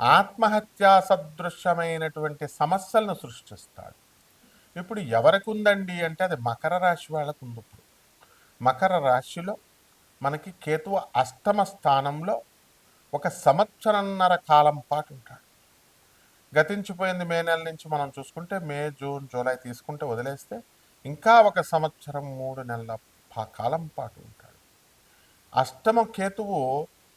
ఆత్మహత్యా సదృశ్యమైనటువంటి సమస్యలను సృష్టిస్తాడు. ఇప్పుడు ఎవరికి ఉందండి అంటే అది మకర రాశి వాళ్ళకు ఉంది ఇప్పుడు. మకర రాశిలో మనకి కేతువు అష్టమ స్థానంలో ఒక సంవత్సరన్నర కాలం పాటు ఉంటాడు. గతించిపోయింది మే నెల నుంచి మనం చూసుకుంటే మే జూన్ జూలై తీసుకుంటే వదిలేస్తే ఇంకా ఒక సంవత్సరం మూడు నెలల కాలం పాటు ఉంటాడు. అష్టమ కేతువు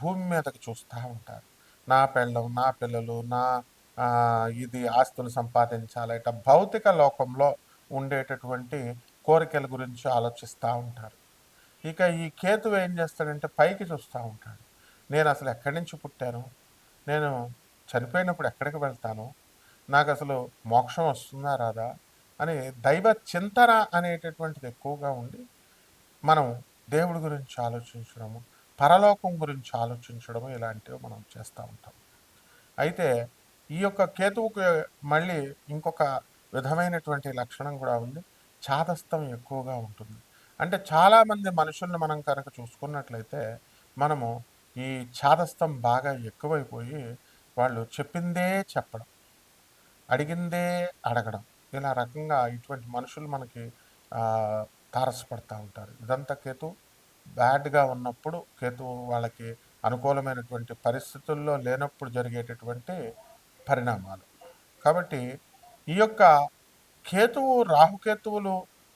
భూమి మీదకి చూస్తూ ఉంటారు. నా పెళ్ళం నా పిల్లలు నా ఇది ఆస్తులు సంపాదించాలి ఇట భౌతిక లోకంలో ఉండేటటువంటి కోరికల గురించి ఆలోచిస్తూ ఉంటారు. ఇక ఈ కేతు ఏం చేస్తాడంటే పైకి చూస్తూ ఉంటాడు. నేను అసలు ఎక్కడి నుంచి పుట్టాను? నేను చనిపోయినప్పుడు ఎక్కడికి వెళ్తాను? నాకు అసలు మోక్షం వస్తుందా రాదా? అని దైవ చింతన అనేటటువంటిది ఎక్కువగా ఉండి మనం దేవుడి గురించి ఆలోచించడము పరలోకం గురించి ఆలోచించడం ఇలాంటివి మనం చేస్తూ ఉంటాం. అయితే ఈ యొక్క కేతువుకి మళ్ళీ ఇంకొక విధమైనటువంటి లక్షణం కూడా ఉంది. చాదస్తం ఎక్కువగా ఉంటుంది. అంటే చాలామంది మనుషుల్ని మనం కనుక చూసుకున్నట్లయితే మనము ఈ చాదస్తం బాగా ఎక్కువైపోయి వాళ్ళు చెప్పిందే చెప్పడం అడిగిందే అడగడం ఇలా రకంగా ఇటువంటి మనుషులు మనకి తారసపడుతూ ఉంటారు. ఇదంతా కేతు బ్యాడ్గా ఉన్నప్పుడు కేతువు వాళ్ళకి అనుకూలమైనటువంటి పరిస్థితుల్లో లేనప్పుడు జరిగేటటువంటి పరిణామాలు. కాబట్టి ఈ యొక్క కేతువు రాహుకేతువులు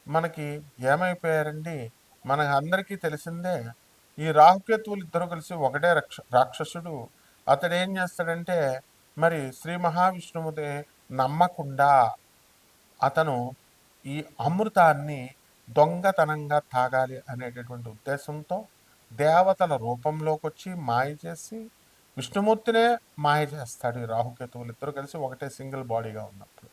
మనకి ఏమైపోయారండి? మన అందరికీ తెలిసిందే ఈ రాహుకేతువులు ఇద్దరు కలిసి ఒకటే రక్ష రాక్షసుడు. అతడు ఏం చేస్తాడంటే మరి శ్రీ మహావిష్ణువుని నమ్మకుండా అతను ఈ అమృతాన్ని దొంగతనంగా తాగాలి అనేటటువంటి ఉద్దేశంతో దేవతల రూపంలోకి వచ్చి మాయ చేసి విష్ణుమూర్తినే మాయ చేస్తాడు ఈ రాహుకేతువులు. ఇద్దరు కలిసి ఒకటే సింగిల్ బాడీగా ఉన్నప్పుడు.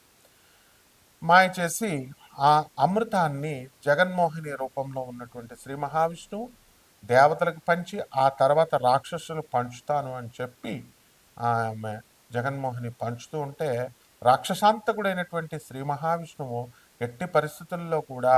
మాయ చేసి ఆ అమృతాన్ని జగన్మోహిని రూపంలో ఉన్నటువంటి శ్రీ మహావిష్ణువు దేవతలకు పంచి ఆ తర్వాత రాక్షసులు పంచుతాను అని చెప్పి ఆమె జగన్మోహిని పంచుతూ ఉంటే రాక్షసాంతకుడైనటువంటి శ్రీ మహావిష్ణువు ఎట్టి పరిస్థితుల్లో కూడా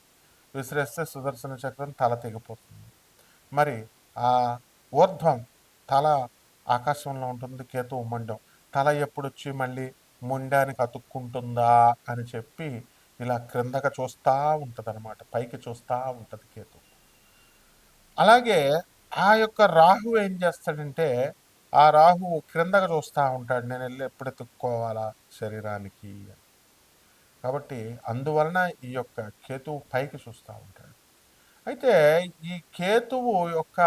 విసిరేస్తే సుదర్శన చక్రం తల తెగిపోతుంది. మరి ఆ ఊర్ధ్వం తల ఆకాశంలో ఉంటుంది కేతు మండం తల ఎప్పుడొచ్చి మళ్ళీ ముండానికి అతుక్కుంటుందా అని చెప్పి ఇలా క్రిందక చూస్తూ ఉంటుంది అనమాట పైకి చూస్తూ ఉంటుంది కేతు. అలాగే ఆ యొక్క రాహు ఏం చేస్తాడంటే ఆ రాహు క్రిందకు చూస్తూ ఉంటాడు. నేను వెళ్ళి ఎప్పుడు ఎత్తుక్కోవాలా శరీరానికి అని. కాబట్టి అందువలన ఈ యొక్క కేతువు పైకి చూస్తూ ఉంటాడు. అయితే ఈ కేతువు యొక్క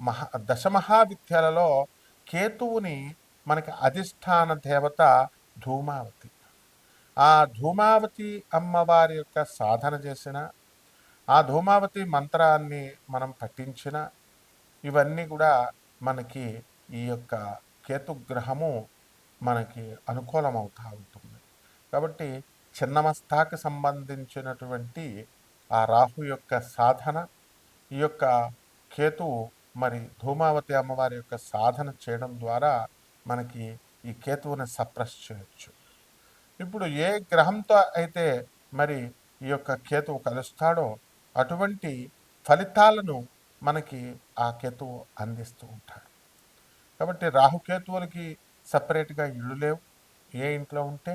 మహా దశమహావిద్యలలో కేతువుని మనకి అధిష్టాన దేవత ధూమావతి. ఆ ధూమావతి అమ్మవారి యొక్క సాధన చేసిన ఆ ధూమావతి మంత్రాన్ని మనం పఠించిన ఇవన్నీ కూడా మనకి ఈ యొక్క కేతుగ్రహము మనకి అనుకూలమవుతూ ఉంటుంది. కాబట్టి చిన్నమస్తాకి సంబంధించినటువంటి ఆ రాహు యొక్క సాధన ఈ యొక్క కేతువు మరి ధూమావతి అమ్మవారి యొక్క సాధన చేయడం ద్వారా మనకి ఈ కేతువుని సప్రెస్ చేయొచ్చు. ఇప్పుడు ఏ గ్రహంతో అయితే మరి ఈ యొక్క కేతువు కలుస్తాడో అటువంటి ఫలితాలను మనకి ఆ కేతువు అందిస్తూ ఉంటాడు. కాబట్టి రాహుకేతువులకి సపరేట్గా ఇళ్ళు లేవు. ఏ ఇంట్లో ఉంటే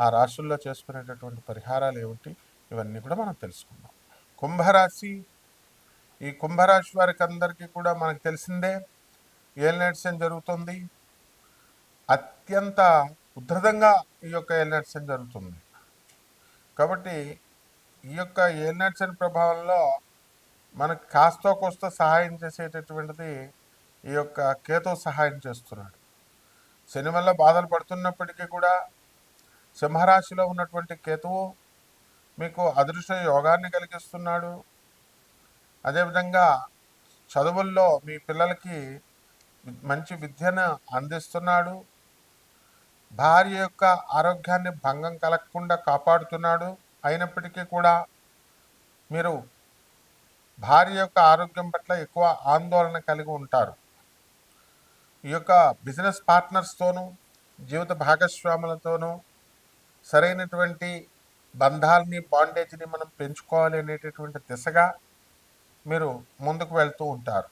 ఆ రాశుల్లో చేసుకునేటటువంటి పరిహారాలు ఏమిటి? ఇవన్నీ కూడా మనం తెలుసుకుందాం. కుంభరాశి ఈ కుంభరాశి వారికి అందరికీ కూడా మనకు తెలిసిందే ఏలినట్సం జరుగుతుంది. అత్యంత ఉధృతంగా ఈ యొక్క ఏలినట్సం జరుగుతుంది. కాబట్టి ఈ యొక్క ఏలినట్సన్ ప్రభావంలో మనకు కాస్తో కోస్తో సహాయం చేసేటటువంటిది ఈ యొక్క కేతో సహాయం చేస్తున్నాడు. శని వల్ల బాధలు పడుతున్నప్పటికీ కూడా సింహరాశిలో ఉన్నటువంటి కేతువు మీకు అదృష్ట యోగాన్ని కలిగిస్తున్నాడు. అదేవిధంగా చదువుల్లో మీ పిల్లలకి మంచి విద్యను అందిస్తున్నాడు. భార్య యొక్క ఆరోగ్యాన్ని భంగం కలగకుండా కాపాడుతున్నాడు. అయినప్పటికీ కూడా మీరు భార్య యొక్క ఆరోగ్యం పట్ల ఎక్కువ ఆందోళన కలిగి ఉంటారు. ఈ యొక్క బిజినెస్ పార్ట్నర్స్తోనూ జీవిత భాగస్వాములతోనూ సరైనటువంటి బంధాలని బాండేజ్ని మనం పెంచుకోవాలి అనేటటువంటి దిశగా మీరు ముందుకు వెళ్తూ ఉంటారు.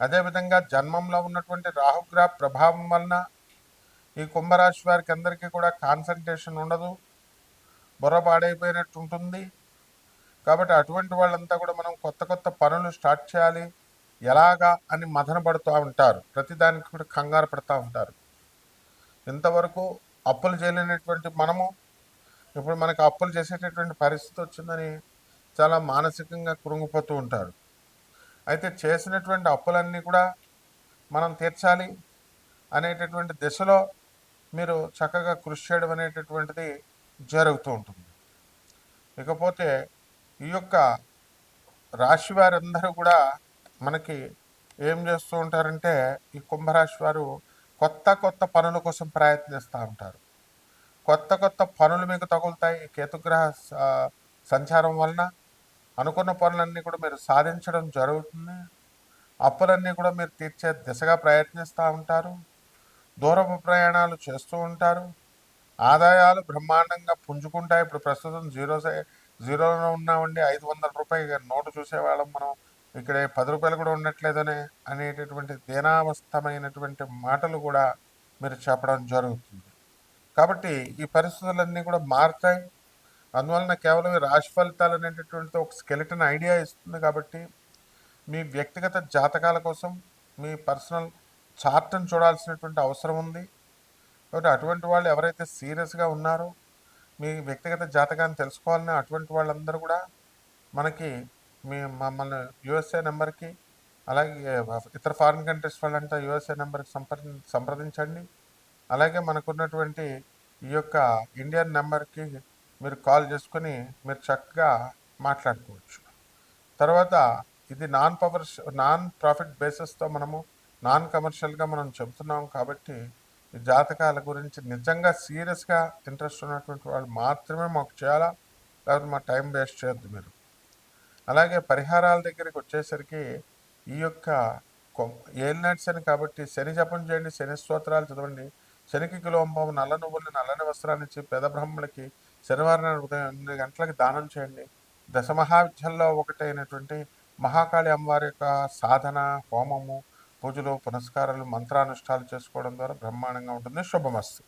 అదేవిధంగా జన్మంలో ఉన్నటువంటి రాహుగ్రహ ప్రభావం వలన ఈ కుంభరాశి వారికి అందరికీ కూడా కాన్సన్ట్రేషన్ ఉండదు. బుర్ర పాడైపోయినట్టు ఉంటుంది. కాబట్టి అటువంటి వాళ్ళంతా కూడా మనం కొత్త కొత్త పనులు స్టార్ట్ చేయాలి. ఎలాగా అని మదన పడుతూ ఉంటారు. ప్రతిదానికి కూడా కంగారు పడుతూ ఉంటారు. ఇంతవరకు అప్పులు చేయలేనటువంటి మనము ఇప్పుడు మనకు అప్పులు చేసేటటువంటి పరిస్థితి వచ్చిందని చాలా మానసికంగా కృంగిపోతూ ఉంటారు. అయితే చేసినటువంటి అప్పులన్నీ కూడా మనం తీర్చాలి అనేటటువంటి దిశలో మీరు చక్కగా కృషి చేయడం అనేటటువంటిది జరుగుతూ ఉంటుంది. ఇకపోతే ఈ యొక్క రాశి వారందరూ కూడా మనకి ఏం చేస్తూ ఉంటారంటే ఈ కుంభరాశి వారు కొత్త కొత్త పనుల కోసం ప్రయత్నిస్తూ ఉంటారు. కొత్త కొత్త పనులు మీకు తగులుతాయి. కేతుగ్రహ సంచారం వలన అనుకున్న పనులన్నీ కూడా మీరు సాధించడం జరుగుతుంది. అప్పులన్నీ కూడా మీరు తీర్చే దిశగా ప్రయత్నిస్తూ ఉంటారు. దూరపు ప్రయాణాలు చేస్తూ ఉంటారు. ఆదాయాలు బ్రహ్మాండంగా పుంజుకుంటాయి. ఇప్పుడు ప్రస్తుతం జీరో సై- జీరోలో ఉన్నామండి. ఐదు వందల రూపాయలు నోటు చూసేవాళ్ళం మనం. ఇక్కడ పది రూపాయలు కూడా ఉండట్లేదనే అనేటటువంటి దీనావస్థమైనటువంటి మాటలు కూడా మీరు చెప్పడం జరుగుతుంది. కాబట్టి ఈ పరిస్థితులన్నీ కూడా మారుతాయి. అందువలన కేవలం రాశి ఫలితాలు అనేటటువంటిది ఒక స్కెలిటన్ ఐడియా ఇస్తుంది కాబట్టి మీ వ్యక్తిగత జాతకాల కోసం మీ పర్సనల్ చార్ట్ని చూడాల్సినటువంటి అవసరం ఉంది. కాబట్టి అటువంటి వాళ్ళు ఎవరైతే సీరియస్గా ఉన్నారో మీ వ్యక్తిగత జాతకాన్ని తెలుసుకోవాలని అటువంటి వాళ్ళందరూ కూడా మనకి మీ మమ్మల్ని యుఎస్ఏ నెంబర్కి అలాగే ఇతర ఫారిన్ కంట్రీస్ వాళ్ళంతా యుఎస్ఏ నెంబర్కి సంప్రది సంప్రదించండి. అలాగే మనకున్నటువంటి ఈ యొక్క ఇండియన్ నెంబర్కి మీరు కాల్ చేసుకొని మీరు చక్కగా మాట్లాడుకోవచ్చు. తర్వాత ఇది నాన్ పవర్ నాన్ ప్రాఫిట్ బేసిస్తో మనము నాన్ కమర్షియల్గా మనం చెబుతున్నాం కాబట్టి ఈ జాతకాల గురించి నిజంగా సీరియస్గా ఇంట్రెస్ట్ ఉన్నటువంటి వాళ్ళు మాత్రమే మాకు చేయాలా? లేకపోతే మా టైం వేస్ట్ చేయొద్దు మీరు. అలాగే పరిహారాల దగ్గరికి వచ్చేసరికి ఈ యొక్క ఏలినాటి శని కాబట్టి శని జపం చేయండి శని స్తోత్రాలు చదవండి. శనికి కిలోంబం నల్ల నువ్వుల్ని నల్లని వస్త్రాన్ని ఇచ్చి పేద బ్రహ్మలకి శనివారం ఉదయం ఎనిమిది గంటలకు దానం చేయండి. దశమహావిద్యల్లో ఒకటైనటువంటి మహాకాళి అమ్మవారి యొక్క సాధన హోమము పూజలు పునస్కారాలు మంత్రానుష్ఠాలు చేసుకోవడం ద్వారా బ్రహ్మాండంగా ఉంటుంది. శుభమస్తు.